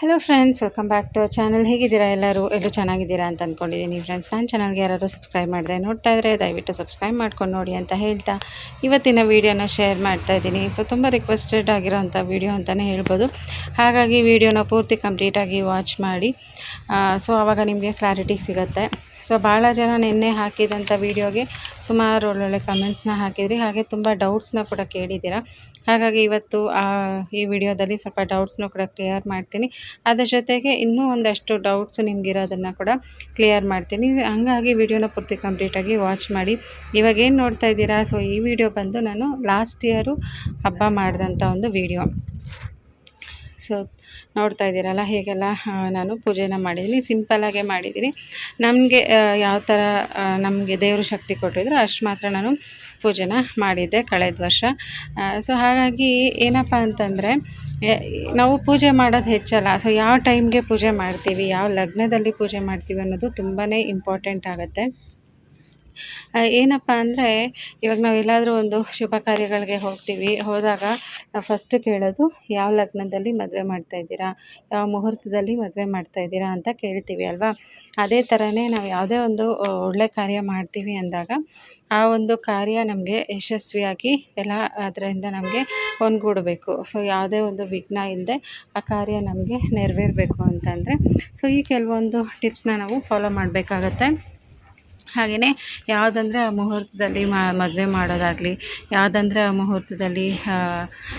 Hello friends welcome back to channel ಹೇಗಿದ್ದೀರಾ ಎಲ್ಲರೂ? ಎಲ್ಲರೂ ಚೆನ್ನಾಗಿದ್ದೀರಾ ಅಂತ ಅಂದ್ಕೊಂಡಿದ್ದೀನಿ ಫ್ರೆಂಡ್ಸ್ ನನ್ನ ಚಾನಲ್ಗೆ ಯಾರಾದರೂ ಸಬ್ಸ್ಕ್ರೈಬ್ ಮಾಡಿದ್ರೆ ನೋಡ್ತಾ ಇದ್ದರೆ ದಯವಿಟ್ಟು ಸಬ್ಸ್ಕ್ರೈಬ್ ಮಾಡ್ಕೊಂಡು ನೋಡಿ ಅಂತ ಹೇಳ್ತಾ ಇವತ್ತಿನ ವೀಡಿಯೋನ ಶೇರ್ ಮಾಡ್ತಾ ಇದ್ದೀನಿ. ಸೊ ತುಂಬ ರಿಕ್ವೆಸ್ಟೆಡ್ ಆಗಿರೋಂಥ ವೀಡಿಯೋ ಅಂತಲೇ ಹೇಳ್ಬೋದು. ಹಾಗಾಗಿ ವೀಡಿಯೋನ ಪೂರ್ತಿ ಕಂಪ್ಲೀಟಾಗಿ ವಾಚ್ ಮಾಡಿ. ಸೊ ಆವಾಗ ನಿಮಗೆ ಕ್ಲಾರಿಟಿ ಸಿಗುತ್ತೆ. ಸೊ ಭಾಳ ಜನ ನಿನ್ನೆ ಹಾಕಿದಂಥ ವೀಡಿಯೋಗೆ ಸುಮಾರು ಒಳ್ಳೊಳ್ಳೆ ಕಮೆಂಟ್ಸ್ನ ಹಾಕಿದ್ರಿ. ಹಾಗೆ ತುಂಬ ಡೌಟ್ಸ್ನ ಕೂಡ ಕೇಳಿದ್ದೀರಾ. ಹಾಗಾಗಿ ಇವತ್ತು ಈ ವಿಡಿಯೋದಲ್ಲಿ ಸ್ವಲ್ಪ ಡೌಟ್ಸ್ನ ಕೂಡ ಕ್ಲಿಯರ್ ಮಾಡ್ತೀನಿ. ಅದರ ಜೊತೆಗೆ ಇನ್ನೂ ಒಂದಷ್ಟು ಡೌಟ್ಸು ನಿಮಗಿರೋದನ್ನು ಕೂಡ ಕ್ಲಿಯರ್ ಮಾಡ್ತೀನಿ. ಹಂಗಾಗಿ ವಿಡಿಯೋನ ಪೂರ್ತಿ ಕಂಪ್ಲೀಟಾಗಿ ವಾಚ್ ಮಾಡಿ. ಇವಾಗ ಏನು ನೋಡ್ತಾ ಇದ್ದೀರಾ? ಸೊ ಈ ವಿಡಿಯೋ ಬಂದು ನಾನು ಲಾಸ್ಟ್ ಇಯರು ಹಬ್ಬ ಮಾಡಿದಂಥ ಒಂದು ವಿಡಿಯೋ. ಸೊ ನೋಡ್ತಾ ಇದ್ದೀರಲ್ಲ, ಹೇಗೆಲ್ಲ ನಾನು ಪೂಜೆನ ಮಾಡಿದ್ದೀನಿ. ಸಿಂಪಲಾಗೆ ಮಾಡಿದ್ದೀನಿ. ನಮಗೆ ಯಾವ ಥರ ನಮಗೆ ದೇವರು ಶಕ್ತಿ ಕೊಟ್ಟಿದ್ರು, ಅಷ್ಟು ಮಾತ್ರ ನಾನು ಪೂಜೆನ ಮಾಡಿದ್ದೆ ಕಳೆದ ವರ್ಷ. ಸೊ ಹಾಗಾಗಿ ಏನಪ್ಪ ಅಂತಂದರೆ ನಾವು ಪೂಜೆ ಮಾಡೋದು ಹೆಚ್ಚಲ್ಲ. ಸೊ ಯಾವ ಟೈಮ್ಗೆ ಪೂಜೆ ಮಾಡ್ತೀವಿ, ಯಾವ ಲಗ್ನದಲ್ಲಿ ಪೂಜೆ ಮಾಡ್ತೀವಿ ಅನ್ನೋದು ತುಂಬಾ ಇಂಪಾರ್ಟೆಂಟ್ ಆಗುತ್ತೆ. ಏನಪ್ಪ ಅಂದರೆ ಇವಾಗ ನಾವು ಎಲ್ಲಾದರೂ ಒಂದು ಶುಭ ಕಾರ್ಯಗಳಿಗೆ ಹೋಗ್ತೀವಿ. ಹೋದಾಗ ಫಸ್ಟ್ ಕೇಳೋದು, ಯಾವ ಲಗ್ನದಲ್ಲಿ ಮದುವೆ ಮಾಡ್ತಾ ಇದ್ದೀರಾ? ಯಾವ ಮುಹೂರ್ತದಲ್ಲಿ ಮದುವೆ ಮಾಡ್ತಾ ಇದ್ದೀರಾ? ಅಂತ ಕೇಳ್ತೀವಿ ಅಲ್ವಾ? ಅದೇ ಥರನೇ ನಾವು ಯಾವುದೇ ಒಂದು ಒಳ್ಳೆ ಕಾರ್ಯ ಮಾಡ್ತೀವಿ ಅಂದಾಗ, ಆ ಒಂದು ಕಾರ್ಯ ನಮಗೆ ಯಶಸ್ವಿಯಾಗಿ ಎಲ್ಲ ಅದರಿಂದ ನಮಗೆ ಒಂದ್ಗೂಡಬೇಕು ಸೊ ಯಾವುದೇ ಒಂದು ವಿಘ್ನ ಇಲ್ಲದೆ ಆ ಕಾರ್ಯ ನಮಗೆ ನೆರವೇರಬೇಕು ಅಂತಂದರೆ ಸೊ ಈ ಕೆಲವೊಂದು ಟಿಪ್ಸ್ನ ನಾವು ಫಾಲೋ ಮಾಡಬೇಕಾಗತ್ತೆ. ಹಾಗೆಯೇ ಯಾವುದಂದ್ರೆ ಆ ಮುಹೂರ್ತದಲ್ಲಿ ಮದುವೆ ಮಾಡೋದಾಗಲಿ, ಯಾವುದಂದ್ರೆ ಆ ಮುಹೂರ್ತದಲ್ಲಿ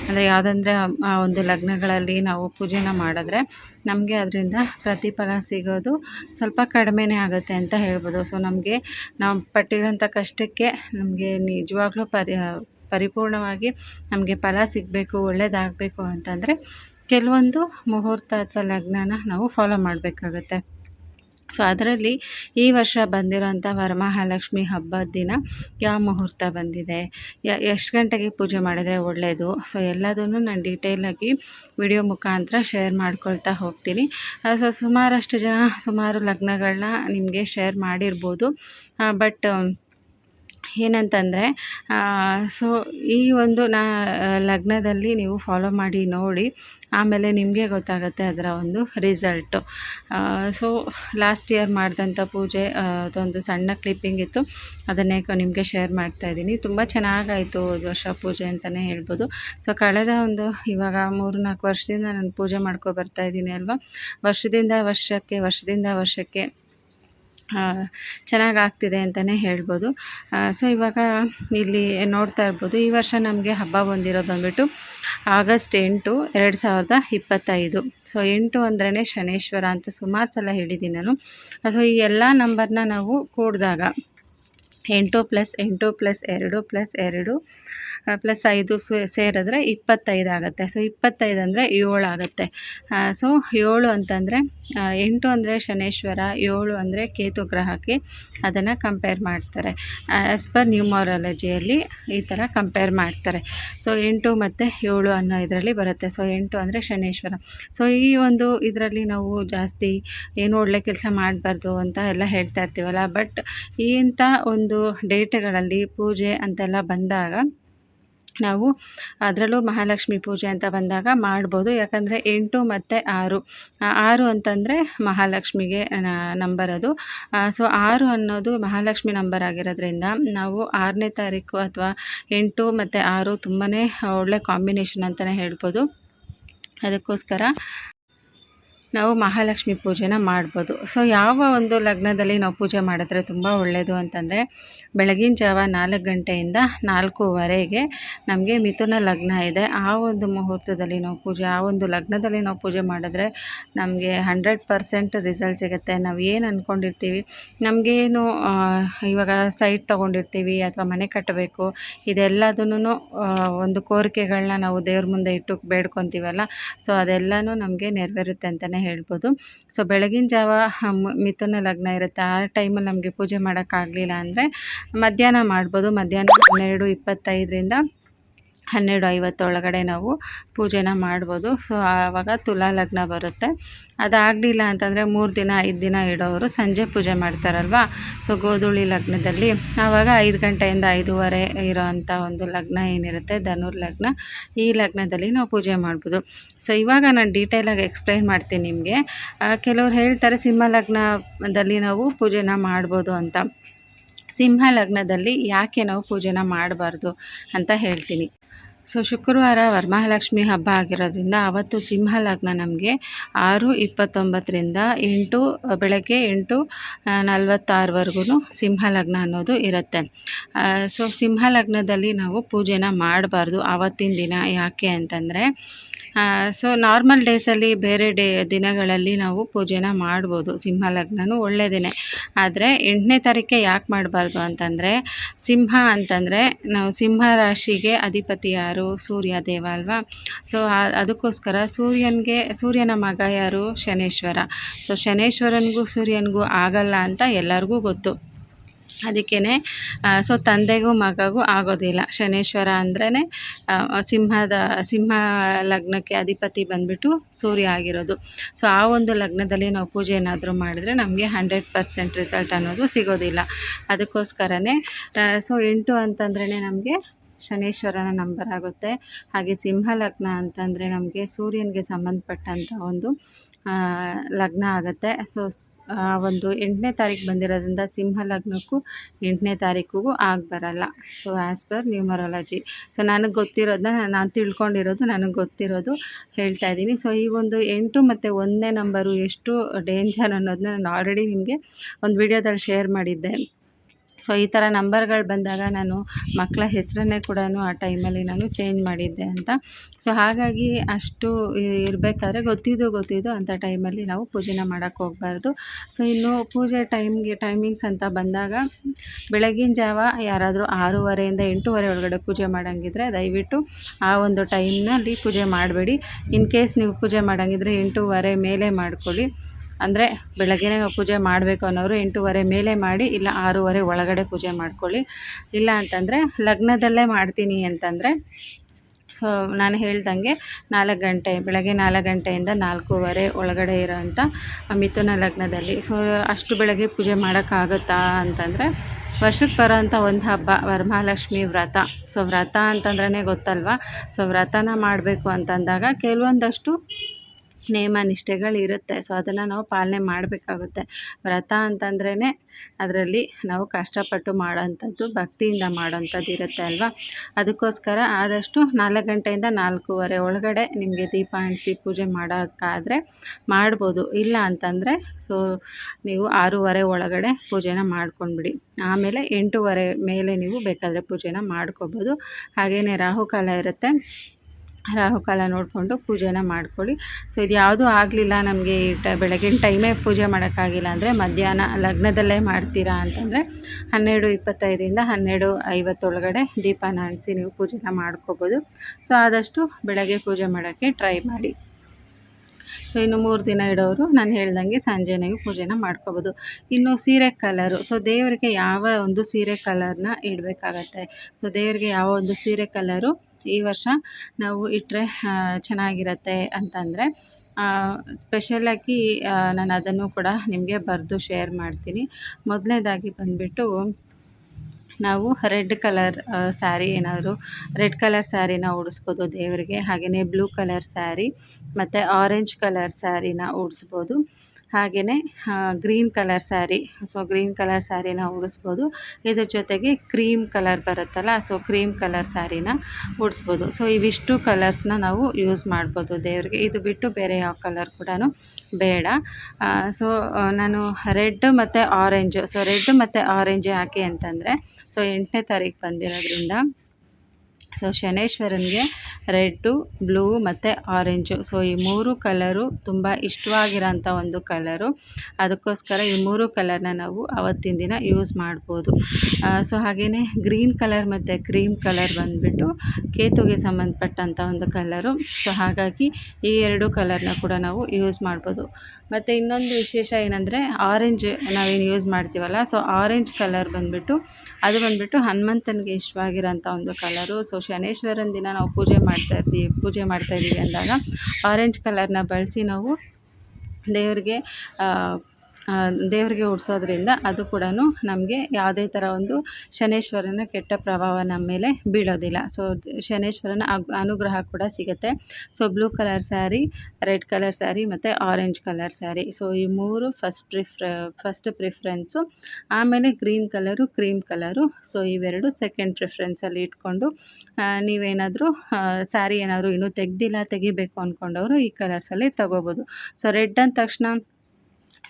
ಅಂದರೆ ಯಾವುದಂದ್ರೆ ಆ ಒಂದು ಲಗ್ನಗಳಲ್ಲಿ ನಾವು ಪೂಜೆನ ಮಾಡಿದ್ರೆ ನಮಗೆ ಅದರಿಂದ ಪ್ರತಿಫಲ ಸಿಗೋದು ಸ್ವಲ್ಪ ಕಡಿಮೆನೇ ಆಗುತ್ತೆ ಅಂತ ಹೇಳ್ಬೋದು. ಸೊ ನಮಗೆ ನಾವು ಪಟ್ಟಿರೋಂಥ ಕಷ್ಟಕ್ಕೆ ನಮಗೆ ನಿಜವಾಗ್ಲೂ ಪರಿ, ಪರಿಪೂರ್ಣವಾಗಿ ನಮಗೆ ಫಲ ಸಿಗಬೇಕು ಒಳ್ಳೆಯದಾಗಬೇಕು ಅಂತಂದರೆ ಕೆಲವೊಂದು ಮುಹೂರ್ತ ಅಥವಾ ಲಗ್ನನ ನಾವು ಫಾಲೋ ಮಾಡಬೇಕಾಗತ್ತೆ. ಸೊ ಅದರಲ್ಲಿ ಈ ವರ್ಷ ಬಂದಿರೋಂಥ ವರಮಹಾಲಕ್ಷ್ಮಿ ಹಬ್ಬದ ದಿನ ಯಾವ ಮುಹೂರ್ತ ಬಂದಿದೆ. ಎಷ್ಟು ಗಂಟೆಗೆ ಪೂಜೆ ಮಾಡಿದರೆ ಒಳ್ಳೆಯದು ಸೊ ಎಲ್ಲದನ್ನು ನಾನು ಡೀಟೇಲಾಗಿ ವಿಡಿಯೋ ಮುಖಾಂತರ ಶೇರ್ ಮಾಡ್ಕೊಳ್ತಾ ಹೋಗ್ತೀನಿ. ಸೊ ಸುಮಾರಷ್ಟು ಜನ ಸುಮಾರು ಲಗ್ನಗಳನ್ನ ನಿಮಗೆ ಶೇರ್ ಮಾಡಿರ್ಬೋದು. ಬಟ್ ಏನಂತಂದರೆ ಸೊ ಈ ಒಂದು ನಾ ಲಗ್ನದಲ್ಲಿ ನೀವು ಫಾಲೋ ಮಾಡಿ ನೋಡಿ, ಆಮೇಲೆ ನಿಮಗೆ ಗೊತ್ತಾಗುತ್ತೆ ಅದರ ಒಂದು ರಿಸಲ್ಟು ಸೊ ಲಾಸ್ಟ್ ಇಯರ್ ಮಾಡಿದಂಥ ಪೂಜೆ ಅದೊಂದು ಸಣ್ಣ ಕ್ಲಿಪ್ಪಿಂಗ್ ಇತ್ತು. ಅದನ್ನೇ ನಿಮಗೆ ಶೇರ್ ಮಾಡ್ತಾ ಇದ್ದೀನಿ. ತುಂಬ ಚೆನ್ನಾಗಾಯಿತು ಹೋದ ವರ್ಷ ಪೂಜೆ ಅಂತಲೇ ಹೇಳ್ಬೋದು. ಸೊ ಕಳೆದ ಒಂದು ಇವಾಗ ಮೂರು ನಾಲ್ಕು ವರ್ಷದಿಂದ ನಾನು ಪೂಜೆ ಮಾಡ್ಕೊ ಬರ್ತಾ ಇದ್ದೀನಿ ಅಲ್ವಾ? ವರ್ಷದಿಂದ ವರ್ಷಕ್ಕೆ ವರ್ಷದಿಂದ ವರ್ಷಕ್ಕೆ ಚೆನ್ನಾಗಿ ಆಗ್ತಿದೆ ಅಂತಲೇ ಹೇಳ್ಬೋದು. ಸೊ ಇವಾಗ ಇಲ್ಲಿ ನೋಡ್ತಾ ಇರ್ಬೋದು, ಈ ವರ್ಷ ನಮಗೆ ಹಬ್ಬ ಬಂದಿರೋದು ಬಂದುಬಿಟ್ಟು ಆಗಸ್ಟ್ ಎಂಟು ಎರಡು ಸಾವಿರದ ಇಪ್ಪತ್ತೈದು. ಸೊ ಎಂಟು ಅಂದ್ರೇ ಶನೇಶ್ವರ ಅಂತ ಸುಮಾರು ಸಲ ಹೇಳಿದ್ದೀನಿ ನಾನು. ಸೊ ಈ ಎಲ್ಲ ನಂಬರ್ನ ನಾವು ಕೂಡಿದಾಗ ಎಂಟು ಪ್ಲಸ್ ಎಂಟು ಪ್ಲಸ್ ಎರಡು ಪ್ಲಸ್ ಎರಡು ಪ್ಲಸ್ ಐದು ಸೇರಿದ್ರೆ ಇಪ್ಪತ್ತೈದು ಆಗುತ್ತೆ. ಸೊ ಇಪ್ಪತ್ತೈದು ಅಂದರೆ ಏಳು ಆಗುತ್ತೆ. ಸೊ ಏಳು ಅಂತಂದರೆ ಎಂಟು ಅಂದರೆ ಶನೇಶ್ವರ, ಏಳು ಅಂದರೆ ಕೇತು ಗ್ರಹಕ್ಕೆ ಅದನ್ನು ಕಂಪೇರ್ ಮಾಡ್ತಾರೆ. ಆ್ಯಸ್ ಪರ್ ನ್ಯೂಮರಾಲಜಿಯಲ್ಲಿ ಈ ಥರ ಕಂಪೇರ್ ಮಾಡ್ತಾರೆ. ಸೊ ಎಂಟು ಮತ್ತು ಏಳು ಅನ್ನೋ ಇದರಲ್ಲಿ ಬರುತ್ತೆ. ಸೊ ಎಂಟು ಅಂದರೆ ಶನೇಶ್ವರ. ಸೊ ಈ ಒಂದು ಇದರಲ್ಲಿ ನಾವು ಜಾಸ್ತಿ ಏನು ಒಳ್ಳೆ ಕೆಲಸ ಮಾಡಬಾರ್ದು ಅಂತ ಎಲ್ಲ ಹೇಳ್ತಾ ಇರ್ತೀವಲ್ಲ ಬಟ್ ಇಂಥ ಒಂದು ಡೇಟ್ಗಳಲ್ಲಿ ಪೂಜೆ ಅಂತೆಲ್ಲ ಬಂದಾಗ ನಾವು ಅದರಲ್ಲೂ ಮಹಾಲಕ್ಷ್ಮಿ ಪೂಜೆ ಅಂತ ಬಂದಾಗ ಮಾಡ್ಬೋದು. ಯಾಕಂದರೆ ಎಂಟು ಮತ್ತು ಆರು. ಆರು ಅಂತಂದರೆ ಮಹಾಲಕ್ಷ್ಮಿಗೆ ನಂಬರ್ ಅದು. ಸೊ ಆರು ಅನ್ನೋದು ಮಹಾಲಕ್ಷ್ಮಿ ನಂಬರ್ ಆಗಿರೋದ್ರಿಂದ ನಾವು ಆರನೇ ತಾರೀಕು ಅಥವಾ ಎಂಟು ಮತ್ತು ಆರು ತುಂಬಾ ಒಳ್ಳೆ ಕಾಂಬಿನೇಷನ್ ಅಂತಲೇ ಹೇಳ್ಬೋದು. ಅದಕ್ಕೋಸ್ಕರ ನಾವು ಮಹಾಲಕ್ಷ್ಮಿ ಪೂಜೆನ ಮಾಡ್ಬೋದು. ಸೊ ಯಾವ ಒಂದು ಲಗ್ನದಲ್ಲಿ ನಾವು ಪೂಜೆ ಮಾಡಿದ್ರೆ ತುಂಬ ಒಳ್ಳೆಯದು ಅಂತಂದರೆ, ಬೆಳಗಿನ ಜಾವ ನಾಲ್ಕು ಗಂಟೆಯಿಂದ ನಾಲ್ಕೂವರೆಗೆ ನಮಗೆ ಮಿಥುನ ಲಗ್ನ ಇದೆ. ಆ ಒಂದು ಮುಹೂರ್ತದಲ್ಲಿ ನಾವು ಪೂಜೆ, ಆ ಒಂದು ಲಗ್ನದಲ್ಲಿ ನಾವು ಪೂಜೆ ಮಾಡಿದ್ರೆ ನಮಗೆ ಹಂಡ್ರೆಡ್ ಪರ್ಸೆಂಟ್ ರಿಸಲ್ಟ್ ಸಿಗುತ್ತೆ. ನಾವು ಏನು ಅಂದ್ಕೊಂಡಿರ್ತೀವಿ ನಮಗೇನು ಇವಾಗ ಸೈಟ್ ತೊಗೊಂಡಿರ್ತೀವಿ ಅಥವಾ ಮನೆ ಕಟ್ಟಬೇಕು, ಇದೆಲ್ಲದನ್ನು ಒಂದು ಕೋರಿಕೆಗಳನ್ನ ನಾವು ದೇವ್ರ ಮುಂದೆ ಇಟ್ಟು ಬೇಡ್ಕೊತೀವಲ್ಲ? ಸೊ ಅದೆಲ್ಲನೂ ನಮಗೆ ನೆರವೇರುತ್ತೆ ಅಂತಲೇ ಹೇಳ್ಬೋದು. ಸೊ ಬೆಳಗಿನ ಜಾವ ಮಿಥುನ ಲಗ್ನ ಇರುತ್ತೆ. ಆ ಟೈಮಲ್ಲಿ ನಮಗೆ ಪೂಜೆ ಮಾಡೋಕ್ಕಾಗಲಿಲ್ಲ ಅಂದರೆ ಮಧ್ಯಾಹ್ನ ಮಾಡ್ಬೋದು. ಮಧ್ಯಾಹ್ನ ಹನ್ನೆರಡು ಇಪ್ಪತ್ತೈದರಿಂದ ಹನ್ನೆರಡು ಐವತ್ತೊಳಗಡೆ ನಾವು ಪೂಜೆನ ಮಾಡ್ಬೋದು. ಸೊ ಆವಾಗ ತುಲಾ ಲಗ್ನ ಬರುತ್ತೆ. ಅದಾಗಲಿಲ್ಲ ಅಂತಂದರೆ ಮೂರು ದಿನ, ಐದು ದಿನ ಇಡೋರು ಸಂಜೆ ಪೂಜೆ ಮಾಡ್ತಾರಲ್ವ? ಸೊ ಗೋಧುಳಿ ಲಗ್ನದಲ್ಲಿ ಆವಾಗ ಐದು ಗಂಟೆಯಿಂದ ಐದೂವರೆ ಇರೋ ಒಂದು ಲಗ್ನ ಏನಿರುತ್ತೆ? ಧನುರ್ ಲಗ್ನ. ಈ ಲಗ್ನದಲ್ಲಿ ನಾವು ಪೂಜೆ ಮಾಡ್ಬೋದು. ಸೊ ಇವಾಗ ನಾನು ಡೀಟೇಲಾಗಿ ಎಕ್ಸ್ಪ್ಲೈನ್ ಮಾಡ್ತೀನಿ ನಿಮಗೆ. ಕೆಲವ್ರು ಹೇಳ್ತಾರೆ ಸಿಂಹ ಲಗ್ನದಲ್ಲಿ ನಾವು ಪೂಜೆನ ಮಾಡ್ಬೋದು ಅಂತ. ಸಿಂಹ ಲಗ್ನದಲ್ಲಿ ಯಾಕೆ ನಾವು ಪೂಜೆನ ಮಾಡಬಾರ್ದು ಅಂತ ಹೇಳ್ತೀನಿ. ಸೊ ಶುಕ್ರವಾರ ವರಮಹಾಲಕ್ಷ್ಮಿ ಹಬ್ಬ ಆಗಿರೋದ್ರಿಂದ ಆವತ್ತು ಸಿಂಹ ಲಗ್ನ ನಮಗೆ ಆರು ಇಪ್ಪತ್ತೊಂಬತ್ತರಿಂದ ಎಂಟು, ಬೆಳಗ್ಗೆ ಎಂಟು ನಲ್ವತ್ತಾರವರೆಗೂ ಸಿಂಹ ಲಗ್ನ ಅನ್ನೋದು ಇರುತ್ತೆ. ಸೊ ಸಿಂಹ ಲಗ್ನದಲ್ಲಿ ನಾವು ಪೂಜೆನ ಮಾಡಬಾರ್ದು ಆವತ್ತಿನ ದಿನ. ಯಾಕೆ ಅಂತಂದರೆ ಸೊ ನಾರ್ಮಲ್ ಡೇಸಲ್ಲಿ ಬೇರೆ ಡೇ, ದಿನಗಳಲ್ಲಿ ನಾವು ಪೂಜೆನ ಮಾಡ್ಬೋದು, ಸಿಂಹ ಲಗ್ನನೂ ಒಳ್ಳೆಯದೇ ಆದರೆ ಎಂಟನೇ ತಾರೀಕೆ ಯಾಕೆ ಮಾಡಬಾರ್ದು ಅಂತಂದರೆ, ಸಿಂಹ ಅಂತಂದರೆ ನಾವು ಸಿಂಹ ರಾಶಿಗೆ ಅಧಿಪತಿ ಯಾರು? ಸೂರ್ಯ ದೇವ ಅಲ್ವಾ? ಸೊ ಅದಕ್ಕೋಸ್ಕರ ಸೂರ್ಯನಿಗೆ, ಸೂರ್ಯನ ಮಗ ಯಾರು? ಶನೇಶ್ವರ. ಸೊ ಶನೇಶ್ವರನಿಗೂ ಸೂರ್ಯನಿಗೂ ಆಗಲ್ಲ ಅಂತ ಎಲ್ಲರಿಗೂ ಗೊತ್ತು. ಅದಕ್ಕೇ ಸೊ ತಂದೆಗೂ ಮಗಗೂ ಆಗೋದಿಲ್ಲ. ಶನೇಶ್ವರ ಅಂದ್ರೇ ಸಿಂಹದ, ಸಿಂಹ ಲಗ್ನಕ್ಕೆ ಅಧಿಪತಿ ಬಂದುಬಿಟ್ಟು ಸೂರ್ಯ ಆಗಿರೋದು. ಸೊ ಆ ಒಂದು ಲಗ್ನದಲ್ಲಿ ನಾವು ಪೂಜೆ ಏನಾದರೂ ಮಾಡಿದರೆ ನಮಗೆ ಹಂಡ್ರೆಡ್ ಪರ್ಸೆಂಟ್ ರಿಸಲ್ಟ್ ಅನ್ನೋದು ಸಿಗೋದಿಲ್ಲ. ಅದಕ್ಕೋಸ್ಕರನೇ ಸೊ ಎಂಟು ಅಂತಂದ್ರೇ ನಮಗೆ ಶನೇಶ್ವರನ ನಂಬರ್ ಆಗುತ್ತೆ. ಹಾಗೆ ಸಿಂಹ ಲಗ್ನ ಅಂತಂದರೆ ನಮಗೆ ಸೂರ್ಯನಿಗೆ ಸಂಬಂಧಪಟ್ಟಂಥ ಒಂದು ಲಗ್ನ ಆಗುತ್ತೆ. ಸೊ ಒಂದು ಎಂಟನೇ ತಾರೀಕು ಬಂದಿರೋದ್ರಿಂದ ಸಿಂಹ ಲಗ್ನಕ್ಕೂ ಎಂಟನೇ ತಾರೀಕಿಗೂ ಆಗಿ ಬರಲ್ಲ. So as per numerology so ನನಗೆ ಗೊತ್ತಿರೋದನ್ನ ನಾನು ತಿಳ್ಕೊಂಡಿರೋದು ನನಗೆ ಗೊತ್ತಿರೋದು ಹೇಳ್ತಾ ಇದ್ದೀನಿ. ಸೊ ಈ ಒಂದು ಎಂಟು ಮತ್ತು ಒಂದನೇ ನಂಬರು ಎಷ್ಟು ಡೇಂಜರ್ ಅನ್ನೋದನ್ನ ನಾನು ಆಲ್ರೆಡಿ ನಿಮಗೆ ಒಂದು ವಿಡಿಯೋದಲ್ಲಿ ಶೇರ್ ಮಾಡಿದ್ದೆ. ಸೊ ಈ ಥರ ನಂಬರ್ಗಳು ಬಂದಾಗ ನಾನು ಮಕ್ಕಳ ಹೆಸರನ್ನೇ ಕೂಡ ಆ ಟೈಮಲ್ಲಿ ನಾನು ಚೇಂಜ್ ಮಾಡಿದ್ದೆ ಅಂತ. ಸೊ ಹಾಗಾಗಿ ಅಷ್ಟು ಇರಬೇಕಾದ್ರೆ ಗೊತ್ತಿದ್ದು ಗೊತ್ತಿದ್ದು ಅಂಥ ಟೈಮಲ್ಲಿ ನಾವು ಪೂಜೆನ ಮಾಡೋಕ್ಕೆ ಹೋಗಬಾರ್ದು. ಸೊ ಇನ್ನು ಪೂಜೆ ಟೈಮ್ಗೆ ಟೈಮಿಂಗ್ಸ್ ಅಂತ ಬಂದಾಗ ಬೆಳಗಿನ ಜಾವ ಯಾರಾದರೂ ಆರೂವರೆಯಿಂದ ಎಂಟೂವರೆ ಒಳಗಡೆ ಪೂಜೆ ಮಾಡೋಂಗಿದ್ರೆ ದಯವಿಟ್ಟು ಆ ಒಂದು ಟೈಮ್ನಲ್ಲಿ ಪೂಜೆ ಮಾಡಬೇಡಿ. ಇನ್ ಕೇಸ್ ನೀವು ಪೂಜೆ ಮಾಡೋಂಗಿದ್ರೆ ಎಂಟೂವರೆ ಮೇಲೆ ಮಾಡ್ಕೊಳ್ಳಿ. ಅಂದರೆ ಬೆಳಗ್ಗೆ ಪೂಜೆ ಮಾಡಬೇಕು ಅನ್ನೋರು ಎಂಟೂವರೆ ಮೇಲೆ ಮಾಡಿ ಇಲ್ಲ ಆರೂವರೆ ಒಳಗಡೆ ಪೂಜೆ ಮಾಡ್ಕೊಳ್ಳಿ. ಇಲ್ಲ ಅಂತಂದರೆ ಲಗ್ನದಲ್ಲೇ ಮಾಡ್ತೀನಿ ಅಂತಂದರೆ, ಸೊ ನಾನು ಹೇಳ್ದಂಗೆ ನಾಲ್ಕು ಗಂಟೆ, ಬೆಳಗ್ಗೆ ನಾಲ್ಕು ಗಂಟೆಯಿಂದ ನಾಲ್ಕೂವರೆ ಒಳಗಡೆ ಇರೋಂಥ ಮಿಥುನ ಲಗ್ನದಲ್ಲಿ. ಸೊ ಅಷ್ಟು ಬೆಳಗ್ಗೆ ಪೂಜೆ ಮಾಡೋಕ್ಕಾಗುತ್ತಾ ಅಂತಂದರೆ, ವರ್ಷಕ್ಕೆ ಬರೋಂಥ ಒಂದು ಹಬ್ಬ, ವರಮಹಾಲಕ್ಷ್ಮಿ ವ್ರತ. ಸೊ ವ್ರತ ಅಂತಂದ್ರೇ ಗೊತ್ತಲ್ವ? ಸೊ ವ್ರತನ ಮಾಡಬೇಕು ಅಂತಂದಾಗ ಕೆಲವೊಂದಷ್ಟು ನೇಮ ನಿಷ್ಠೆಗಳಿರುತ್ತೆ ಸೊ ಅದನ್ನು ನಾವು ಪಾಲನೆ ಮಾಡಬೇಕಾಗುತ್ತೆ. ವ್ರತ ಅಂತಂದ್ರೇ ಅದರಲ್ಲಿ ನಾವು ಕಷ್ಟಪಟ್ಟು ಮಾಡೋಂಥದ್ದು ಭಕ್ತಿಯಿಂದ ಮಾಡೋಂಥದ್ದು ಇರುತ್ತೆ ಅಲ್ವಾ? ಅದಕ್ಕೋಸ್ಕರ ಆದಷ್ಟು ನಾಲ್ಕು ಗಂಟೆಯಿಂದ ನಾಲ್ಕೂವರೆ ಒಳಗಡೆ ನಿಮಗೆ ದೀಪ ಅಂಟಿಸಿ ಪೂಜೆ ಮಾಡೋಕ್ಕಾದರೆ ಮಾಡ್ಬೋದು. ಇಲ್ಲ ಅಂತಂದರೆ ಸೊ ನೀವು ಆರೂವರೆ ಒಳಗಡೆ ಪೂಜೆನ ಮಾಡ್ಕೊಂಡ್ಬಿಡಿ. ಆಮೇಲೆ ಎಂಟೂವರೆ ಮೇಲೆ ನೀವು ಬೇಕಾದರೆ ಪೂಜೆನ ಮಾಡ್ಕೋಬೋದು. ಹಾಗೆಯೇ ರಾಹುಕಾಲ ಇರುತ್ತೆ. ರಾಹುಕಾಲ ನೋಡಿಕೊಂಡು ಪೂಜೆನ ಮಾಡ್ಕೊಳ್ಳಿ. ಸೊ ಇದು ಯಾವುದೂ ಆಗಲಿಲ್ಲ ನಮಗೆ ಟ, ಬೆಳಗಿನ ಟೈಮೇ ಪೂಜೆ ಮಾಡೋಕ್ಕಾಗಿಲ್ಲ ಅಂದರೆ ಮಧ್ಯಾಹ್ನ ಲಗ್ನದಲ್ಲೇ ಮಾಡ್ತೀರಾ ಅಂತಂದರೆ ಹನ್ನೆರಡು ಇಪ್ಪತ್ತೈದರಿಂದ ಹನ್ನೆರಡು ಐವತ್ತೊಳಗಡೆ ದೀಪನ ಅಂಟಿಸಿ ನೀವು ಪೂಜೆನ ಮಾಡ್ಕೋಬೋದು. ಸೊ ಆದಷ್ಟು ಬೆಳಗ್ಗೆ ಪೂಜೆ ಮಾಡೋಕ್ಕೆ ಟ್ರೈ ಮಾಡಿ. ಸೊ ಇನ್ನು ಮೂರು ದಿನ ಇಡೋರು ನಾನು ಹೇಳ್ದಂಗೆ ಸಂಜೆ ನೀವು ಪೂಜೆನ ಮಾಡ್ಕೋಬೋದು. ಇನ್ನು ಸೀರೆ ಕಲರು ಸೊ ದೇವರಿಗೆ ಯಾವ ಒಂದು ಸೀರೆ ಕಲರ್ನ ಇಡಬೇಕಾಗತ್ತೆ? ಸೊ ದೇವರಿಗೆ ಯಾವ ಒಂದು ಸೀರೆ ಕಲರು ಈ ವರ್ಷ ನಾವು ಇಟ್ಟರೆ ಚೆನ್ನಾಗಿರತ್ತೆ ಅಂತಂದರೆ ಸ್ಪೆಷಲಾಗಿ ನಾನು ಅದನ್ನು ಕೂಡ ನಿಮಗೆ ಬರೆದು ಶೇರ್ ಮಾಡ್ತೀನಿ. ಮೊದಲನೇದಾಗಿ ಬಂದುಬಿಟ್ಟು, ನಾವು ರೆಡ್ ಕಲರ್ ಸ್ಯಾರಿ ಏನಾದರೂ, ರೆಡ್ ಕಲರ್ ಸ್ಯಾರಿನ ಉಡಿಸ್ಬೋದು ದೇವರಿಗೆ ಹಾಗೆಯೇ ಬ್ಲೂ ಕಲರ್ ಸ್ಯಾರಿ, ಮತ್ತು ಆರೆಂಜ್ ಕಲರ್ ಸ್ಯಾರಿನ ಉಡಿಸ್ಬೋದು. ಹಾಗೆಯೇ green colour sari. So green colour ಸ್ಯಾರಿನ ಉಡಿಸ್ಬೋದು. ಇದ್ರ ಜೊತೆಗೆ ಕ್ರೀಮ್ ಕಲರ್ ಬರುತ್ತಲ್ಲ, ಸೊ ಕ್ರೀಮ್ ಕಲರ್ ಸ್ಯಾರಿನ ಉಡಿಸ್ಬೋದು. ಸೊ ಇವಿಷ್ಟು ಕಲರ್ಸ್ನ ನಾವು ಯೂಸ್ ಮಾಡ್ಬೋದು ದೇವರಿಗೆ. ಇದು ಬಿಟ್ಟು ಬೇರೆ ಯಾವ ಕಲರ್ ಕೂಡ ಬೇಡ. ಸೊ ನಾನು ರೆಡ್ ಮತ್ತು ಆರೆಂಜು. ಸೊ ರೆಡ್ ಮತ್ತು ಆರೆಂಜ್ ಯಾಕೆ ಅಂತಂದರೆ, ಸೊ ಎಂಟನೇ ತಾರೀಕು ಬಂದಿರೋದ್ರಿಂದ ಸೊ ಶನೇಶ್ವರನಿಗೆ ರೆಡ್ಡು, ಬ್ಲೂ ಮತ್ತು ಆರೆಂಜು. ಸೊ ಈ ಮೂರು ಕಲರು ತುಂಬ ಇಷ್ಟವಾಗಿರೋಂಥ ಒಂದು ಕಲರು. ಅದಕ್ಕೋಸ್ಕರ ಈ ಮೂರು ಕಲರ್ನ ನಾವು ಅವತ್ತಿನ ದಿನ ಯೂಸ್ ಮಾಡ್ಬೋದು. ಸೊ ಹಾಗೆಯೇ ಗ್ರೀನ್ ಕಲರ್ ಮತ್ತು ಕ್ರೀಮ್ ಕಲರ್ ಬಂದುಬಿಟ್ಟು ಕೇತುಗೆ ಸಂಬಂಧಪಟ್ಟಂಥ ಒಂದು ಕಲರು. ಸೊ ಹಾಗಾಗಿ ಈ ಎರಡು ಕಲರ್ನ ಕೂಡ ನಾವು ಯೂಸ್ ಮಾಡ್ಬೋದು. ಮತ್ತು ಇನ್ನೊಂದು ವಿಶೇಷ ಏನಂದರೆ ಆರೆಂಜ್ ನಾವೇನು ಯೂಸ್ ಮಾಡ್ತೀವಲ್ಲ ಸೊ ಆರೆಂಜ್ ಕಲರ್ ಬಂದುಬಿಟ್ಟು, ಅದು ಬಂದುಬಿಟ್ಟು ಹನುಮಂತನಿಗೆ ಇಷ್ಟವಾಗಿರೋಂಥ ಒಂದು ಕಲರು. ಸೊ ಶನೇಶ್ವರನ ದಿನ ನಾವು ಪೂಜೆ ಮಾಡ್ತಾ ಇದ್ದೀವಿ ಪೂಜೆ ಮಾಡ್ತಾ ಇದ್ದೀವಿ ಅಂದಾಗ ಆರೆಂಜ್ ಕಲರ್ನ ಬಳಸಿ ನಾವು ದೇವರಿಗೆ ದೇವರಿಗೆ ಉಡಿಸೋದ್ರಿಂದ ಅದು ಕೂಡ ನಮಗೆ ಯಾವುದೇ ಥರ ಒಂದು ಶನೇಶ್ವರನ ಕೆಟ್ಟ ಪ್ರಭಾವ ನಮ್ಮ ಮೇಲೆ ಬೀಳೋದಿಲ್ಲ. ಸೊ ಶನೇಶ್ವರನ ಅನುಗ್ರಹ ಕೂಡ ಸಿಗುತ್ತೆ. So blue colour sari red colour sari ಮತ್ತು ಆರೆಂಜ್ ಕಲರ್ ಸ್ಯಾರಿ ಸೊ ಈ ಮೂರು ಫಸ್ಟ್ ಪ್ರಿಫ್ರ ಫಸ್ಟ್ ಪ್ರಿಫ್ರೆನ್ಸು ಆಮೇಲೆ green colour cream colour so ಇವೆರಡು ಸೆಕೆಂಡ್ ಪ್ರಿಫ್ರೆನ್ಸಲ್ಲಿ ಇಟ್ಕೊಂಡು ನೀವೇನಾದರೂ ಸ್ಯಾರಿ ಏನಾದರೂ ಇನ್ನೂ ತೆಗ್ದಿಲ್ಲ, ತೆಗಿಬೇಕು ಅಂದ್ಕೊಂಡವರು ಈ ಕಲರ್ಸಲ್ಲಿ ತಗೋಬೋದು. ಸೊ ರೆಡ್ ಅಂದ ತಕ್ಷಣ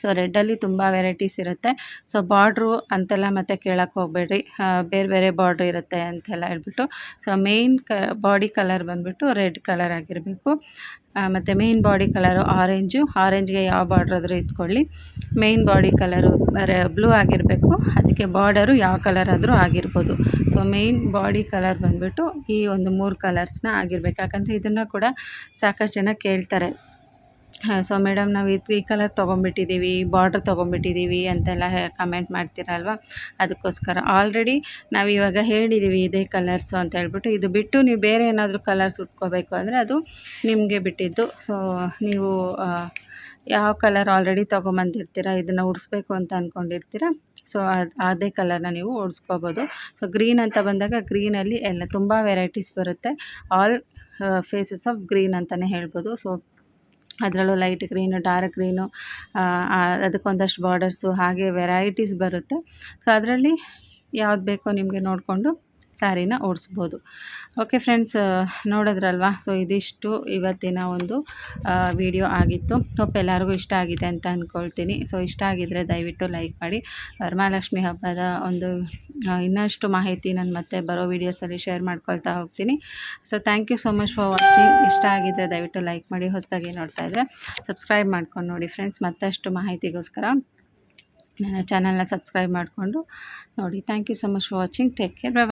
ಸೊ ರೆಡ್ಡಲ್ಲಿ ತುಂಬ ವೆರೈಟೀಸ್ ಇರುತ್ತೆ. ಸೊ ಬಾರ್ಡ್ರು ಅಂತೆಲ್ಲ ಮತ್ತೆ ಕೇಳೋಕ್ಕೆ ಹೋಗಬೇಡ್ರಿ. ಬೇರೆ ಬೇರೆ ಬಾರ್ಡ್ರ್ ಇರುತ್ತೆ ಅಂತೆಲ್ಲ ಹೇಳ್ಬಿಟ್ಟು. ಸೊ ಮೇಯ್ನ್ ಕ ಬಾಡಿ ಕಲರ್ ಬಂದುಬಿಟ್ಟು ರೆಡ್ ಕಲರ್ ಆಗಿರಬೇಕು. ಮತ್ತು ಮೇಯ್ನ್ ಬಾಡಿ ಕಲರು ಆರೆಂಜು ಆರೆಂಜ್ಗೆ ಯಾವ ಬಾರ್ಡ್ರ್ ಆದರೂ ಇಟ್ಕೊಳ್ಳಿ. ಮೇಯ್ನ್ ಬಾಡಿ ಕಲರು ಬ್ಲೂ ಆಗಿರಬೇಕು. ಅದಕ್ಕೆ ಬಾರ್ಡರು ಯಾವ ಕಲರ್ ಆದರೂ ಆಗಿರ್ಬೋದು. ಸೊ ಮೇಯ್ನ್ ಬಾಡಿ ಕಲರ್ ಬಂದುಬಿಟ್ಟು ಈ ಒಂದು ಮೂರು ಕಲರ್ಸ್ನ ಆಗಿರಬೇಕು. ಯಾಕಂದರೆ ಇದನ್ನು ಕೂಡ ಸಾಕಷ್ಟು ಜನ ಕೇಳ್ತಾರೆ. ಸೊ ಮೇಡಮ್ ನಾವು ಇದು ಈ ಕಲರ್ ತೊಗೊಂಬಿಟ್ಟಿದ್ದೀವಿ ಬಾರ್ಡ್ರ್ ತೊಗೊಂಬಿಟ್ಟಿದ್ದೀವಿ ಅಂತೆಲ್ಲ ಕಮೆಂಟ್ ಮಾಡ್ತೀರಲ್ವ? ಅದಕ್ಕೋಸ್ಕರ ಆಲ್ರೆಡಿ ನಾವು ಇವಾಗ ಹೇಳಿದ್ದೀವಿ ಇದೇ ಕಲರ್ಸು ಅಂತ ಹೇಳ್ಬಿಟ್ಟು, ಇದು ಬಿಟ್ಟು ನೀವು ಬೇರೆ ಏನಾದರೂ ಕಲರ್ಸ್ ಉಟ್ಕೋಬೇಕು ಅಂದರೆ ಅದು ನಿಮಗೆ ಬಿಟ್ಟಿದ್ದು. ಸೊ ನೀವು ಯಾವ ಕಲರ್ ಆಲ್ರೆಡಿ ತೊಗೊಂಬಂದಿರ್ತೀರ, ಇದನ್ನು ಉಡಿಸ್ಬೇಕು ಅಂತ ಅಂದ್ಕೊಂಡಿರ್ತೀರ ಸೊ ಅದು, ಅದೇ ಕಲರ್ನ ನೀವು ಓಡಿಸ್ಕೋಬೋದು ಸೊ ಗ್ರೀನ್ ಅಂತ ಬಂದಾಗ ಗ್ರೀನಲ್ಲಿ ಎಲ್ಲ ತುಂಬ ವೆರೈಟೀಸ್ ಬರುತ್ತೆ. ಆಲ್ ಫೇಸಸ್ ಆಫ್ ಗ್ರೀನ್ ಅಂತಲೇ ಹೇಳ್ಬೋದು. ಸೊ ಅದರಲ್ಲೂ ಲೈಟ್ ಗ್ರೀನು ಡಾರ್ಕ್ ಗ್ರೀನು ಅದಕ್ಕೊಂದಷ್ಟು ಬಾರ್ಡರ್ಸು ಹಾಗೆ ವೆರೈಟೀಸ್ ಬರುತ್ತೆ. ಸೊ ಅದರಲ್ಲಿ ಯಾವ್ದು ಬೇಕೋ ನಿಮಗೆ ನೋಡಿಕೊಂಡು ಸ್ಯಾರಿನ ಓಡಿಸ್ಬೋದು. ಓಕೆ ಫ್ರೆಂಡ್ಸ್ ನೋಡಿದ್ರಲ್ವಾ? ಸೊ ಇದಿಷ್ಟು ಇವತ್ತಿನ ಒಂದು ವಿಡಿಯೋ ಆಗಿತ್ತು. ಹೋಪ್ ಎಲ್ಲರಿಗೂ ಇಷ್ಟ ಆಗಿದೆ ಅಂತ ಅಂದ್ಕೊಳ್ತೀನಿ ಸೊ ಇಷ್ಟ ಆಗಿದ್ದರೆ ದಯವಿಟ್ಟು ಲೈಕ್ ಮಾಡಿ. ವರಮಹಾಲಕ್ಷ್ಮಿ ಹಬ್ಬದ ಒಂದು ಇನ್ನಷ್ಟು ಮಾಹಿತಿ ನಾನು ಮತ್ತೆ ಬರೋ ವೀಡಿಯೋಸಲ್ಲಿ ಶೇರ್ ಮಾಡ್ಕೊಳ್ತಾ ಹೋಗ್ತೀನಿ. So thank you so much for watching ಇಷ್ಟ ಆಗಿದ್ದರೆ ದಯವಿಟ್ಟು ಲೈಕ್ ಮಾಡಿ. ಹೊಸದಾಗಿ ನೋಡ್ತಾ ಇದ್ದರೆ ಸಬ್ಸ್ಕ್ರೈಬ್ ಮಾಡ್ಕೊಂಡು ನೋಡಿ ಫ್ರೆಂಡ್ಸ್ ಮತ್ತಷ್ಟು ಮಾಹಿತಿಗೋಸ್ಕರ ನನ್ನ ಚಾನಲ್ನ ಸಬ್ಸ್ಕ್ರೈಬ್ ಮಾಡಿಕೊಂಡು ನೋಡಿ. Thank you so much for watching take care bye